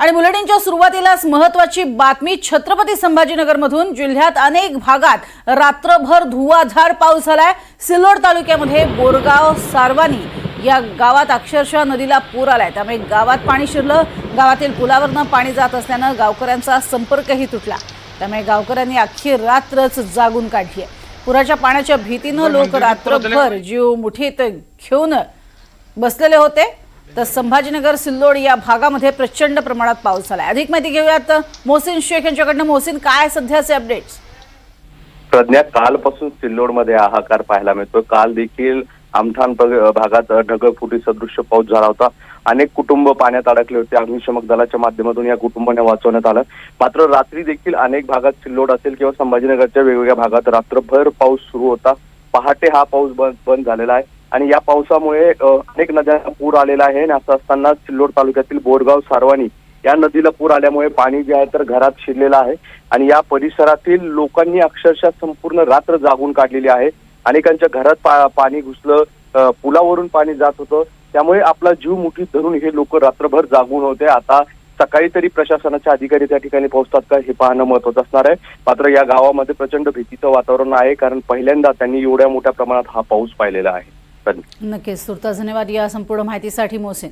आणि बुलेटिनच्या सुरुवातीलाच महत्वाची बातमी छत्रपती संभाजीनगरमधून जिल्ह्यात अनेक भागात रात्रभर धुवाधार पाऊस झालाय. सिल्लोड तालुक्यामध्ये बोरगाव सारवानी या गावात अक्षरशः नदीला पूर आलाय. त्यामुळे गावात पाणी शिरलं. गावातील पुलावरनं पाणी जात असल्यानं गावकऱ्यांचा संपर्कही तुटला. त्यामुळे गावकऱ्यांनी अख्खी रात्रच जागून काढली आहे पुराच्या पाण्याच्या भीतीनं लोक रात्रभर जीव मुठीत घेऊन बसलेले होते. तर संभाजीनगर सिल्लोड या भागामध्ये प्रचंड प्रमाणात पाऊस झाला अधिक माहिती घेऊयात मोहसिन शेख यांच्याकडनं. मोहसिन काय सध्याचे अपडेट्स प्रज्ञा कालपासून सिल्लोडमध्ये हाहाकार पाहायला मिळतो काल देखील आमठाण भागात ढगफुटी सदृश्य पाऊस झाला होता. अनेक कुटुंब पाण्यात अडकले होते. अग्निशमक दलाच्या माध्यमातून या कुटुंबांना वाचवण्यात आलं. मात्र रात्री देखील अनेक भागात सिल्लोड असेल किंवा संभाजीनगरच्या वेगवेगळ्या भागात रात्रभर पाऊस सुरू होता. पहाटे हा पाऊस बंद बंद झालेला आहे. आणि या पावसामुळे अनेक नद्यांना पूर आलेला आहे. आणि असं असताना सिल्लोड तालुक्यातील बोरगाव सारवानी या नदीला पूर आल्यामुळे पाणी जे आहे तर घरात शिरलेलं आहे. आणि या परिसरातील लोकांनी अक्षरशः संपूर्ण रात्र जागून काढलेली आहे. अनेकांच्या घरात पा- पाणी घुसलं पुलावरून पाणी जात होतं. त्यामुळे आपला जीव मुठीत धरून हे लोक रात्रभर जागून होते. आता सकाळी तरी प्रशासनाच्या अधिकारी त्या ठिकाणी पोहोचतात का हे पाहणं महत्वाचं असणार आहे. मात्र या गावामध्ये प्रचंड भीतीचं वातावरण आहे. कारण पहिल्यांदा त्यांनी एवढ्या मोठ्या प्रमाणात हा पाऊस पाहिलेला आहे. नक्कीच. तुर्तास धन्यवाद. या संपूर्ण माहितीसाठी मोसेन